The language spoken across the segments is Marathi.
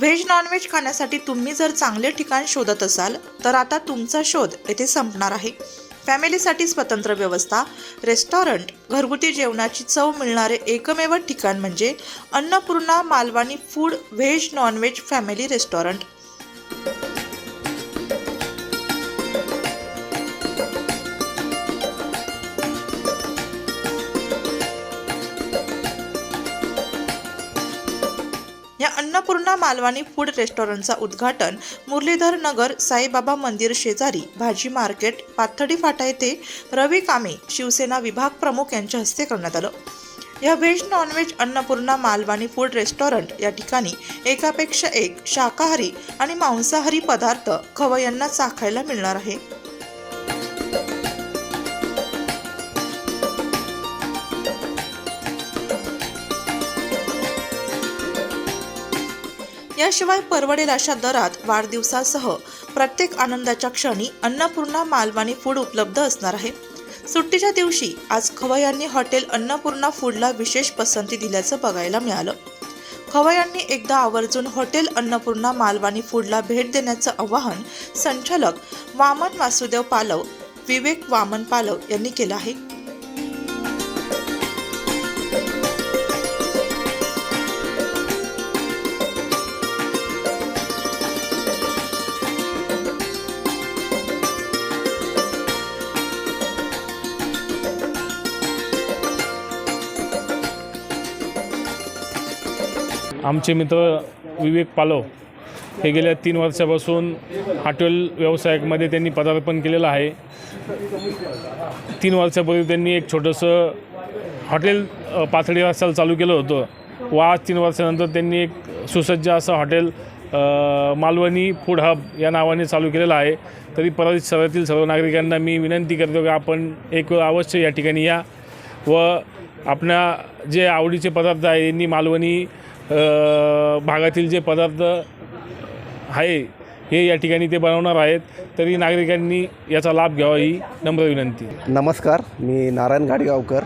व्हेज नॉनव्हेज खाण्यासाठी तुम्ही जर चांगले ठिकाण शोधत असाल तर आता तुमचा शोध येथे संपणार आहे. फॅमिलीसाठी स्वतंत्र व्यवस्था रेस्टॉरंट घरगुती जेवणाची चव मिळणारे एकमेव ठिकाण म्हणजे Annapurna Malvani food veg non veg family restaurant या अन्नपूर्णा मालवानी फूड रेस्टॉरंटचा उद्घाटन मुरलीधर नगर साईबाबा मंदिर शेजारी भाजी मार्केट पाथडी फाटा येथे रवी कामे शिवसेना विभाग प्रमुख यांच्या हस्ते करण्यात आलं. या veg non veg Annapurna Malvani food restaurant या ठिकाणी एकापेक्षा एक शाकाहारी आणि मांसाहारी पदार्थ खवयांना चाखायला मिळणार आहे. याशिवाय परवडेल अशा दरात वाढदिवसासह प्रत्येक आनंदाच्या क्षणी अन्नपूर्णा मालवानी फूड उपलब्ध असणार आहे. सुट्टीच्या दिवशी आज खवयांनी हॉटेल अन्नपूर्णा फूडला विशेष पसंती दिल्याचं बघायला मिळालं. खवय्यांनी एकदा आवर्जून हॉटेल अन्नपूर्णा मालवानी फूडला भेट देण्याचं आवाहन संचालक वामन वासुदेव पालव विवेक वामन पालव यांनी केलं आहे. आमचे मित्र विवेक पालव हे गेल्या तीन वर्षापासून हॉटेल व्यवसायामध्ये त्यांनी पदार्पण केलेलं आहे. तीन वर्षापूर्वी त्यांनी एक छोटंसं हॉटेल पाथडी रस्त्याला चालू केलं होतं. व आज तीन वर्षानंतर त्यांनी एक सुसज्ज असं हॉटेल मालवणी फूड हब या नावाने चालू केलेलं आहे. तरी परत शहरातील सर्व नागरिकांना मी विनंती करतो की आपण एक वेळ अवश्य या ठिकाणी या व आपल्या जे आवडीचे पदार्थ आहे यांनी मालवणी भागातील जे पदार्थ आहे हे या ठिकाणी ते बनवणार आहेत तरी नागरिकांनी याचा लाभ घ्यावा ही नम्र विनंती. नमस्कार मी नारायण गाडगावकर.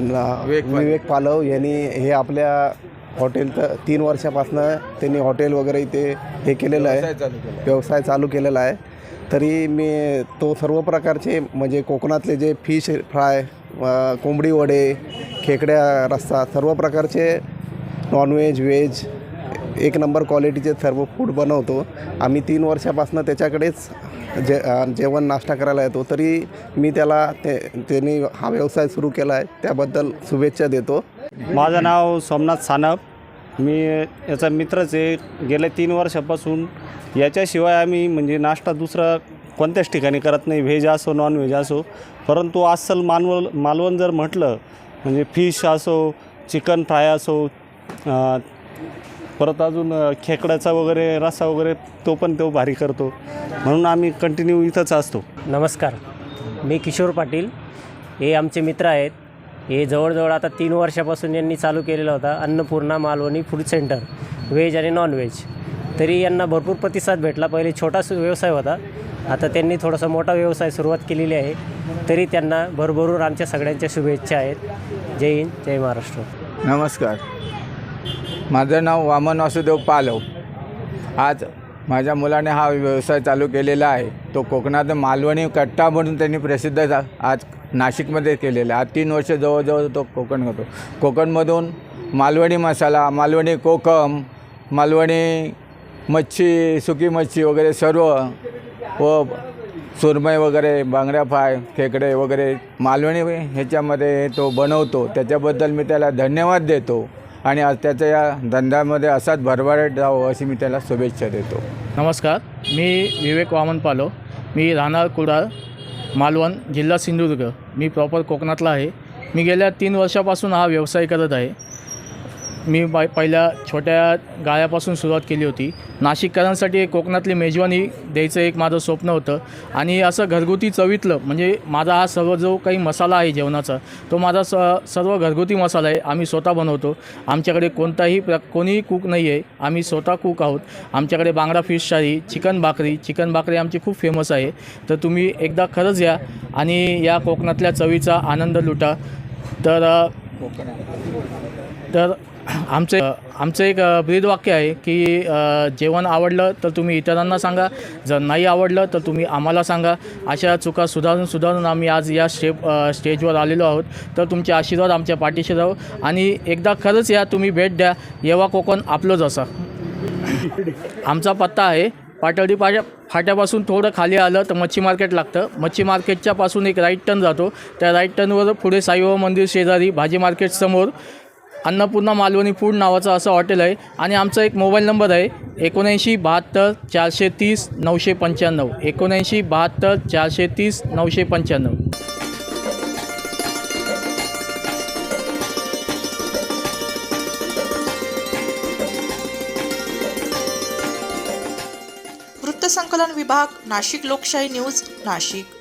ना- विवेक पालव. यांनी हे आपल्या हॉटेल तर तीन वर्षापासनं त्यांनी हॉटेल वगैरे इथे हे केलेलं आहे. व्यवसाय चालू केलेला आहे. तरी मी तो सर्व प्रकारचे म्हणजे कोकणातले जे फिश फ्राय कोंबडी वडे खेकड्या रस्सा सर्व प्रकारचे नॉनव्हेज व्हेज एक नंबर क्वालिटीचे सर्व फूड बनवतो. आम्ही तीन वर्षापासून त्याच्याकडेच जे जेवण नाश्ता करायला येतो. तरी मी त्याला ते त्यांनी हा व्यवसाय सुरू केला आहे त्याबद्दल शुभेच्छा देतो. माझं नाव सोमनाथ सानप. मी याचा मित्रच आहे. गेल्या तीन वर्षापासून याच्याशिवाय आम्ही म्हणजे नाश्ता दुसरा कोणत्याच ठिकाणी करत नाही. व्हेज असो नॉन व्हेज असो. परंतु अस्सल मानव मालवण जर म्हटलं म्हणजे फिश असो चिकन फ्राय असो परत अजून खेकड्याचा वगैरे रस्सा वगैरे तो पण तो भारी करतो. म्हणून आम्ही कंटिन्यू इथंच असतो. नमस्कार. मी किशोर पाटील. हे आमचे मित्र आहेत. हे जवळजवळ आता तीन वर्षापासून यांनी चालू केलेला होता Annapurna Malvani food centre. Veg आणि नॉन व्हेज तरी यांना भरपूर प्रतिसाद भेटला. पहिले छोटा व्यवसाय होता. आता त्यांनी थोडासा मोठा व्यवसाय सुरुवात केलेली आहे. तरी त्यांना भरभरून आमच्या सगळ्यांच्या शुभेच्छा आहेत. जय हिंद जय महाराष्ट्र. नमस्कार. माझं नाव वामन वासुदेव पालव. आज माझ्या मुलाने हा व्यवसाय चालू केलेला आहे. तो कोकणात मालवणी कट्टा म्हणून त्यांनी प्रसिद्ध झा- आज नाशिकमध्ये केलेला आहे. आज तीन वर्ष जवळजवळ तो कोकण करतो कोकणमधून मालवणी मसाला मालवणी कोकम मालवणी मच्छी सुकी मच्छी वगैरे सर्व व सुरमई वगैरे बांगड्या फ्राय खेकडे वगैरे मालवणी ह्याच्यामध्ये तो बनवतो. त्याच्याबद्दल मी त्याला धन्यवाद देतो. आणि आज त्याच्या या धंद्यामध्ये असाच भरभराट जावं अशी मी त्याला शुभेच्छा देतो. नमस्कार. मी विवेक वामन पालो. मी राहणार कुडाळ मालवण जिल्हा सिंधुदुर्ग. मी प्रॉपर कोकणातला आहे. मी गेल्या तीन वर्षापासून हा व्यवसाय करत आहे. मी बाय पहिल्या छोट्या गाळ्यापासून सुरुवात केली होती. नाशिककरांसाठी एक कोकणातली मेजवानी द्यायचं एक माझं स्वप्न होतं. आणि असं घरगुती चवीतलं म्हणजे माझा हा सर्व जो काही मसाला आहे जेवणाचा तो माझा स सर्व घरगुती मसाला आहे. आम्ही स्वतः बनवतो. आमच्याकडे कोणताही प्र कोणीही कुक नाही आहे. आम्ही स्वतः कुक आहोत. आमच्याकडे बांगडा फिश शाही चिकन भाकरी चिकन भाकरी आमची खूप फेमस आहे. तर तुम्ही एकदा खरंच या आणि या कोकणातल्या चवीचा आनंद लुटा. तर तर आमचं आमचं एक ब्रीद ब्रीदवाक्य आहे की जेवण आवडलं तर तुम्ही इतरांना सांगा. जर नाही आवडलं तर तुम्ही आम्हाला सांगा. अशा चुका सुधारून सुधारून आम्ही आज या स्टेप स्टेजवर आलेलो आहोत. तर तुमचे आशीर्वाद आमच्या पाठीशी राहू. आणि एकदा खरंच या तुम्ही भेट द्या. येवा कोकण आपलंच असा. आमचा पत्ता आहे. पाटडी पाट्या फाट्यापासून थोडं खाली आलं तर मच्छी मार्केट लागतं. मच्छी मार्केटच्या पासून एक राईट टर्न जातो. त्या राईट टर्नवर पुढे साईबाबा मंदिर शेजारी भाजी मार्केट समोर अन्नपूर्णा मालवणी फूड नावाचं असं हॉटेल आहे आणि आमचा एक मोबाईल नंबर आहे एकोणऐंशी बहात्तर चारशे तीस नऊशे पंच्याण्णव. एकोणऐंशी बहात्तर चारशे तीस नऊशे पंच्याण्णव. वृत्तसंकलन विभाग नाशिक लोकशाही न्यूज नाशिक.